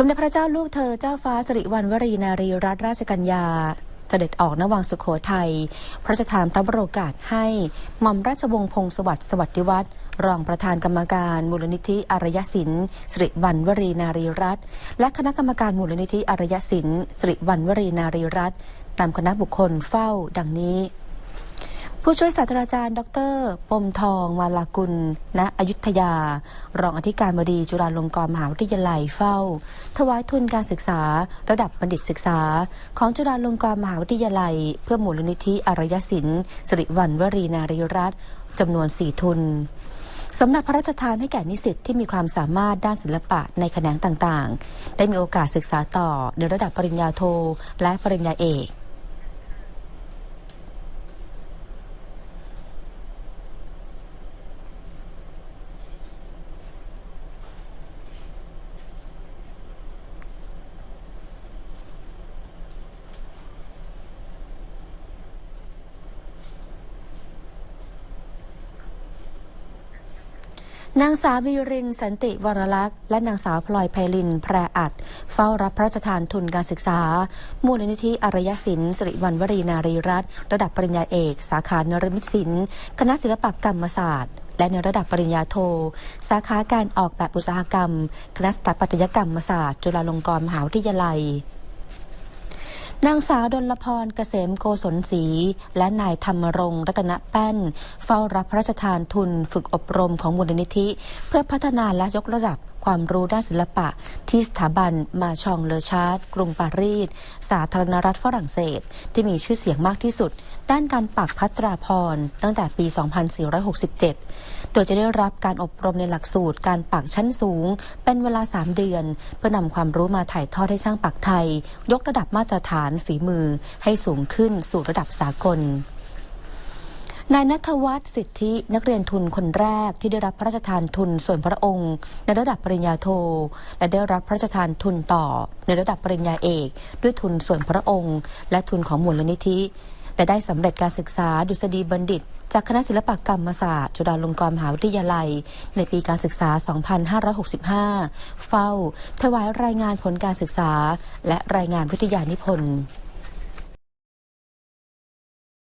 สมเด็จพระเจ้าลูกเธอเจ้าฟ้าสิริวัณวรีนารีรัตนราชกัญญาเสด็จออกนวังสุโขทัยพระราชทานพระบรโอกาสให้หม่อมราชวงศ์พงศวัสดิ์สวัสดิวัฒน์รองประธานกรรมการมูลนิธิอารยศิลป์สิริวัณวรีนารีรัตน์และคณะกรรมการมูลนิธิอารยศิลป์สิริวัณวรีนารีรัตน์นำคณะบุคคลเฝ้าดังนี้ ผู้ช่วยศาสตราจารย์ ดร ปมทองวาลากุล ณ อยุธยา รองอธิการบดีจุฬาลงกรณ์มหาวิทยาลัยเฝ้า ถวายทุนการศึกษา ระดับบัณฑิตศึกษา ของจุฬาลงกรณ์มหาวิทยาลัย เพื่อมูลนิธิอารยศิลป์สิริวัณวรีนารีรัตน์จำนวนสี่ทุนสำหรับพระราชทานให้แก่นิสิตที่มีความสามารถด้านศิลปะในแขนงต่างๆ ได้มีโอกาสศึกษาต่อในระดับปริญญาโทและปริญญาเอก นางสาววิรินสันติวรลักษณ์ และนางสาวพลอยไพลิน แพรอัด เฝ้ารับพระราชทานทุนการศึกษา มูลนิธิอารยศิลป์สิริวัณวรีนารีรัตน์ระดับปริญญาเอก สาขานรมิตศิลป์คณะศิลปกรรมศาสตร์ และในระดับปริญญาโท สาขาการออกแบบอุตสาหกรรม คณะสถาปัตยกรรมศาสตร์ จุฬาลงกรณ์มหาวิทยาลัย นางสาวดลพรเกษมโกศลศรีและนายธรรมรงค์รัตนแป้น เฝ้ารับพระราชทานทุนฝึกอบรมของมูลนิธิ เพื่อพัฒนาและยกระดับความรู้ด้านศิลปะ ที่สถาบันมาชองเลอชาร์ดกรุงปารีส สาธารณรัฐฝรั่งเศส ที่มีชื่อเสียงมากที่สุด ด้านการปักพัตราพรตั้งแต่ปี 2467 โดยจะได้รับการอบรมในหลักสูตรการปักชั้นสูง เป็นเวลา 3 เดือน เพื่อนำความรู้มาถ่ายทอดให้ช่างปักไทย ยกระดับมาตรฐานฝีมือให้สูงขึ้นสู่ระดับสากล นายนัทวัฒน์สิทธินักเรียนทุนคนแรกที่ได้รับพระราชทานทุนส่วนพระองค์ ในระดับปริญญาโท และได้รับพระราชทานทุนต่อ ในระดับปริญญาเอก ด้วยทุนส่วนพระองค์ และทุนของมูลนิธิและได้สำเร็จการศึกษาดุษฎีบัณฑิต จากคณะศิลปกรรมศาสตร์ จุฬาลงกรณ์มหาวิทยาลัย ในปีการศึกษา 2565 เฝ้า ถวายรายงานผลการศึกษา และรายงานวิทยานิพนธ์